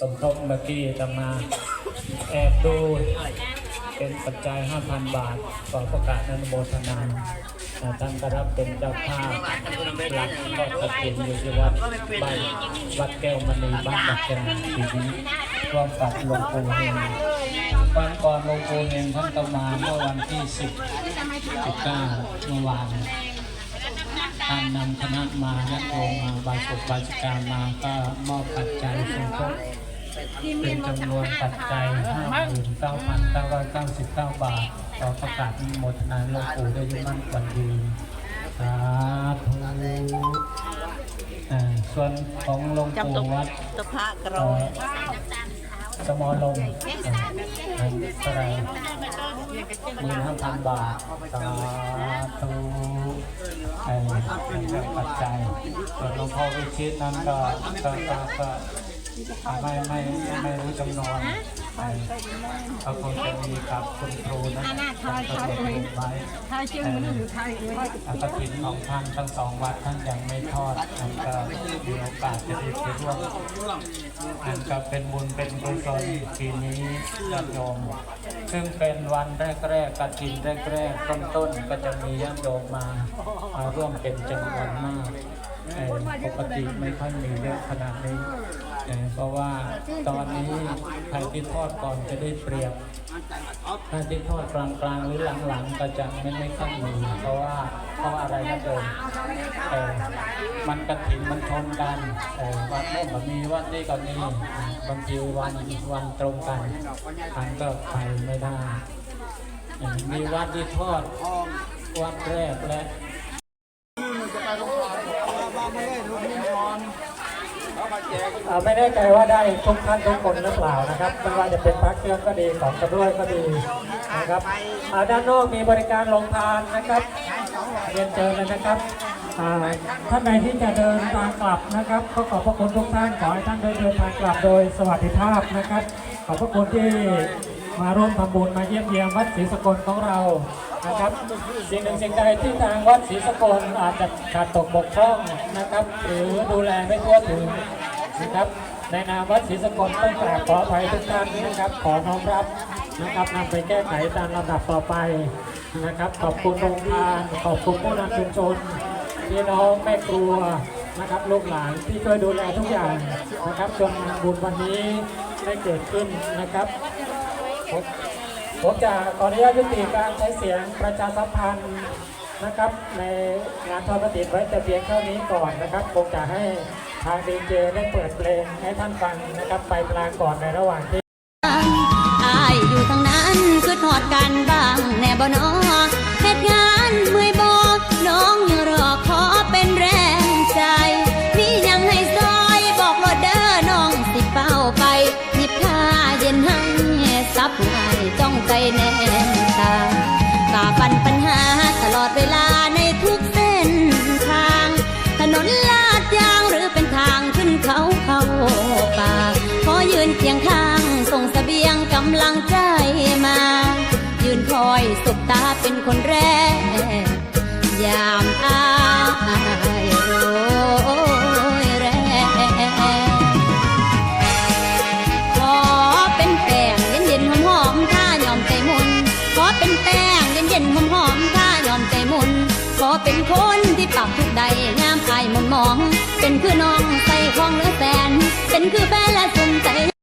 สมทบเมื่อกี้ตมาแอบดูเป็นปัจจัย 5,000 บาทขอประกาศอนุโมทนาอ่าท่านก็รับเป็นเจ้าภาพหลักก็กระถิ่นอยู่ที่วัดบ้านวัดแก้วมณีบ้านบักกราปีนี้ร่วมกับหลวงปู่เฮงวันก่อนหลวงปู่เฮงท่านก็มาเมื่อวันที่ 10 19เมื่อวาน ท่านนำคณะมาและโทมมาบาสุบาสิกามาก็มอบปัจจัยสมทบเป็นจำนวนปัจจัย59,999 บาทขอประกาศอนุโมทนาหลวงปู่ได้ยุ่มั่นขวันยืนสาธุอ่าส่วนของหลวงปู่วัดตุกพระกรอ่ออยสมอลงอ่าเท่าไรหมื่นห้าพันบาทสาธุ ไอ้เรื่องปัจจัยส่วนหลวงพ่อวิชิตนั้นก็ก็ก็ไม่ไม่ไม่รู้จำนวนไอ้ก็คงจะมีกับคุณครูนะท่านก็จะลงไว้ไทยเชียงมันหรือไทยเอ้ยอากฐินของท่านทั้งสองวัดท่านยังไม่ทอดท่านก็มีโอกาสจะได้ไปร่วมอันก็เป็นบุญเป็นกุศลปีนี้ญาติโยม ซึ่งเป็นวันแรกๆกฐินแรกๆต้นๆก็จะมีญาติโยมมา มาร่วมเป็นจำนวนมากปกติไม่ค่อยมีเยอะขนาดนี้เพราะว่าตอนนี้ใครที่ทอดก่อนจะได้เปรียบถ้าที่ทอดกลางๆหรือหลังๆก็จะไม่ไม่ค่อยมีเพราะว่าเพราะอะไรนะโยมเออมันกระถิ่นมันชนกันวัดโน้นก็มีวัดนี้ก็มีบางทีวันวันตรงกันทันก็ไปไม่ได้มีวัดที่ทอดวัดแรกและ อ่า ไม่แน่ใจว่าได้ทุกท่านทุกคนหรือเปล่านะครับไม่ว่าจะเป็นพระเครื่องก็ดีของกระด้วยก็ดีนะครับด้านนอกมีบริการลงทานนะครับเรียนเชิญเลยนะครับอ่าท่านใดที่จะเดินทางกลับนะครับก็ขอบพระคุณทุกท่านขอให้ท่านได้เดินทางกลับโดยสวัสดิภาพนะครับ ขอบพระคุณที่มาร่วมทำบุญมาเยี่ยมเยียมวัดศรีสกลของเรานะครับสิ่งหนึ่งสิ่งใดที่ทางวัดศรีสกลอาจจะขาดตกบกพร่องนะครับ หรือดูแลไม่ทั่วถึง นะครับ ในนามวัดศรีสกลต้องกราบขออภัยทุกท่านนะครับ ขอน้อมรับนะครับนำไปแก้ไขตามลำดับต่อไปนะครับ ขอบคุณโรงทานขอบคุณผู้นำชุมชนพี่น้องแม่ครัวนะครับลูกหลานที่ช่วยดูแลทุกอย่างนะครับจนงานบุญวันนี้ได้เกิดขึ้นนะครับผมผมจะขออนุญาตยุติการใช้เสียงประชาสัมพันธ์ นะครับ ในงานทอดกฐินไว้แต่เพียงเท่านี้ก่อนนะครับ คงจะให้ทางดีเจได้เปิดเพลงให้ท่านฟังนะครับ ไปพลางก่อนในระหว่างที่อายอยู่ทางนั้นคือทอดกันบ้างแน่บ่นอเหตุงานเมื่อยบอน้องยังรอขอเป็นแรงใจมียังให้ซอยบอกโลดเด้อน้องสิเป้าไปหยิบผ้าเย็นให้ซับให้จ้องใจแน่ำลังใจมา ยืนคอยสบตาเป็นคนแรก ยามอายโรยแรงขอเป็นแป้งเย็นเย็นๆหอมๆถ้ายอมใจมุนขอเป็นแป้งเย็นเย็นๆหอมๆถ้ายอมใจมุนขอเป็นคนที่ปากทุกใดงามอายมนมอง เป็นคือน้องใส่ของเหลือแสนเป็นคือแฟน